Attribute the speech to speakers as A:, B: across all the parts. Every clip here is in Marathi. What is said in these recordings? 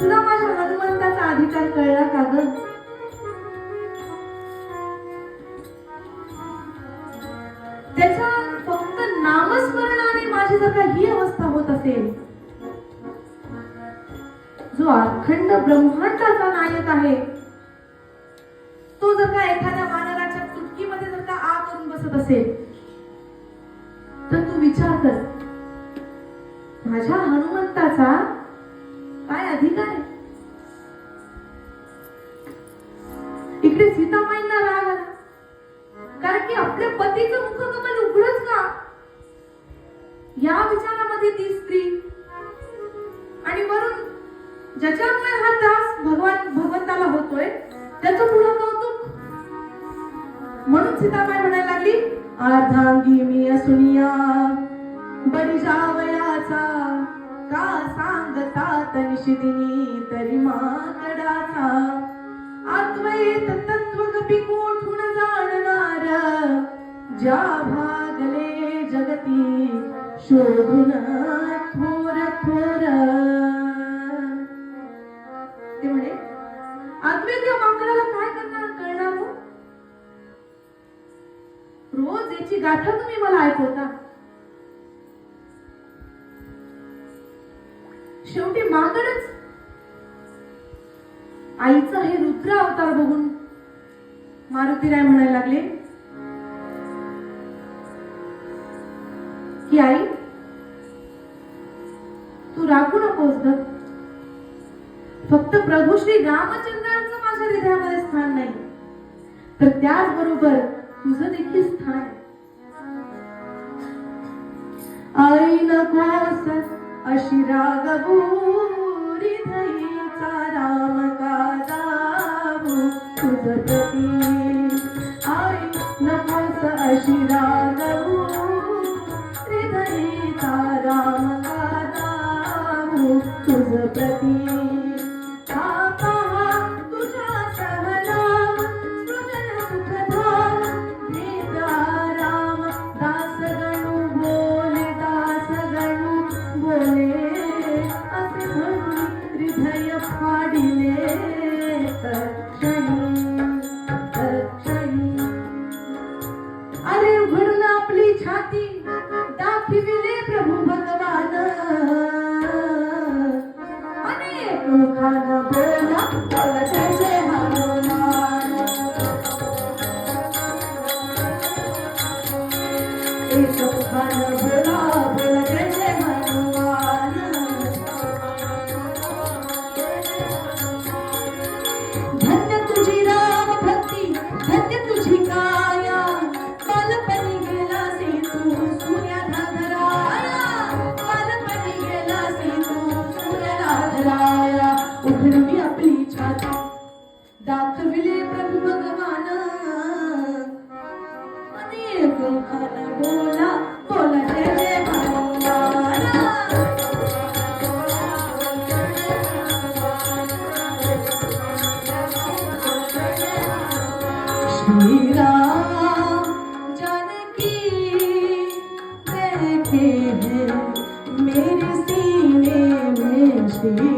A: तुला माझ्या हनुमंताचा अधिकार कळला का ग? त्याच्या फक्त नामस्मरणाने माझी जर का ही अवस्था होत असेल. जो अखंड ब्रह्मांडाचा नायक आहे तो जर का एखाद्या वानराच्या तुटकीमध्ये जर का आ करून बसत असेल तर तू विचार कर माझ्या हनुमंताचा अधिकार आहे. इकडे सीतामाईंना राग आला. कारण की आपल्या पतीचं मुखकमल उघडच का? या विचारामध्ये ती स्त्री आणि वरून ज्याच्यामुळे हा त्रास भगवान भगवंताला होतोय त्याचं पुढं कौतुक. म्हणून सीताबाई म्हणायला लागली अर्धांगी मी असुनिया बरी जावयाचा का सांगता तनिशिदिनी तरी मागडाचा आत्मयेत तत्व कपी कोठून जाणणार. ज्या भागले जगती शोधून थोर थोर. ते म्हणे अद्वैत माकडाला काय करणार कळणार हो? रोज याची गाथा तुम्ही मला ऐकवता. शेवटी माकडच आईचा हे रुद्र अवतार बघून मारुतीराय म्हणायला लागले की आई तू राखू नकोस दत्त फक्त प्रभू श्री रामचंद्रांचं माझ्या हृदयामध्ये स्थान नाही. तर त्याचबरोबर तुझं देखील स्थान आई नकोस अशी रागभूरी धईचा राम का दाबू तुझ आई नकोस अशी रागभूरी धईचा राम का दाबू तुझ अनेक मुखानं दाखविले प्रभू भगवान. अनेक खान बोला बोला जय जय भगवान जानकी मेरे सीने में श्री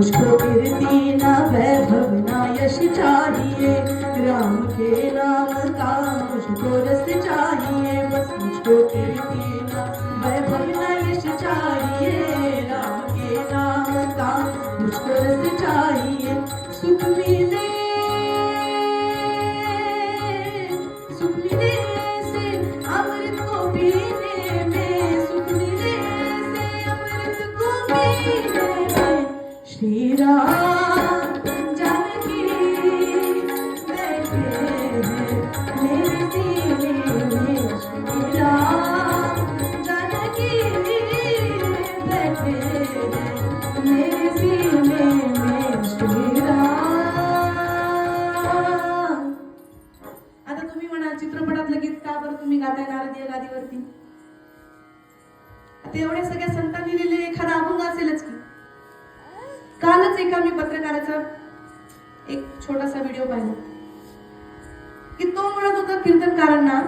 A: मुझको फिर दीना वैभव, ना यश चाहिए। राम के नाम का मुझको रस चाहिए। बस मुझको फिर दीना वैभव, ना यश चाहिए। राम के नाम का मुझको रस चाहिए। तेवढ्या सगळ्या संतांनी लिहिलेले एखादा अभंग असेलच की. कालच एका मी पत्रकाराचा एक छोटासा व्हिडिओ पाहिला. की तो म्हणत होता कीर्तनकारांना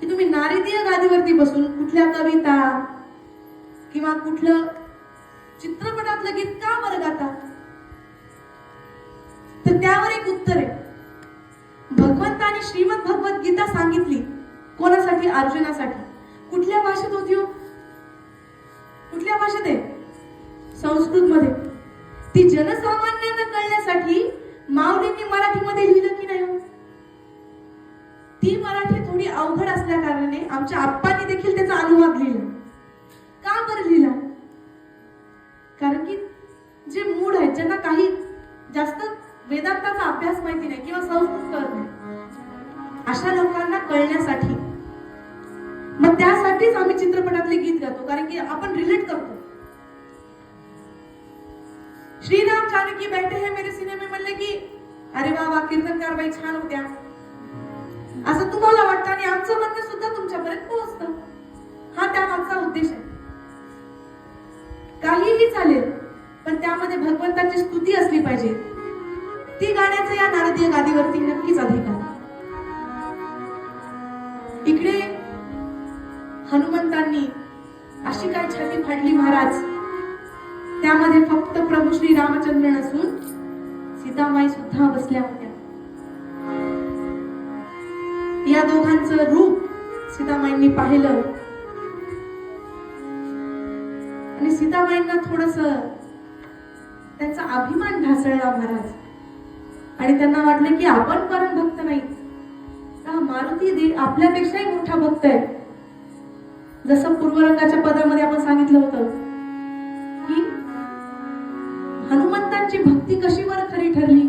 A: की तुम्ही नारदीय गादीवरती बसून कुठल्या कविता किंवा कुठलं चित्रपटातलं गीत का बरं गाता? तर त्यावर एक उत्तर आहे. भगवंताने श्रीमद भगवत गीता सांगितली कोणासाठी? अर्जुनासाठी. कुठल्या भाषेत होती हो? कुठल्या भाषेत आहे. संस्कृत मध्ये ती जनसामान्यांना कळण्यासाठी माऊलींनी मराठीमध्ये लिहिलं की नाही हो? ती मराठी थोडी अवघड असल्या कारणाने आमच्या आप्पांनी देखील त्याचा अनुवाद लिहिला. का बरं लिहिला? कारण की जे मूड आहेत ज्यांना काही जास्त वेदांताचा अभ्यास माहिती नाही किंवा संस्कृत कळत नाही अशा लोकांना कळण्यासाठी आणि त्यासाठीच आम्ही चित्रपटातले गीत गातो कारण की आपण रिलेट करतो. श्रीराम जानकी बैठे हे मेरे सिनेमे म्हणले की अरे वा वा कीर्तनकार बाई छान होत्या. असं तुम्हाला वाटतं आणि आमचं म्हणणं सुद्धा तुमच्यापर्यंत पोहोचतं. हा त्या मागचा उद्देश आहे. काहीही चालेल पण त्यामध्ये भगवंताची स्तुती असली पाहिजे. ती गाण्याचं या नारदीय गादीवरती नक्कीच अधिकार खंडली महाराज. त्यामध्ये फक्त प्रभू श्री रामचंद्र नसून सीतामाई सुद्धा बसल्या होत्या. या दोघांचं रूप सीतामाईंनी पाहिलं. आणि सीतामाईंना थोडस त्यांचा अभिमान ढासळला महाराज. आणि त्यांना वाटलं की आपण परम भक्त नाही. का मारुती देव आपल्यापेक्षाही मोठा भक्त आहे? जसं पूर्वरंगाच्या पदामध्ये आपण सांगितलं होतं की हनुमंतांची भक्ती कशी बरं खरी ठरली?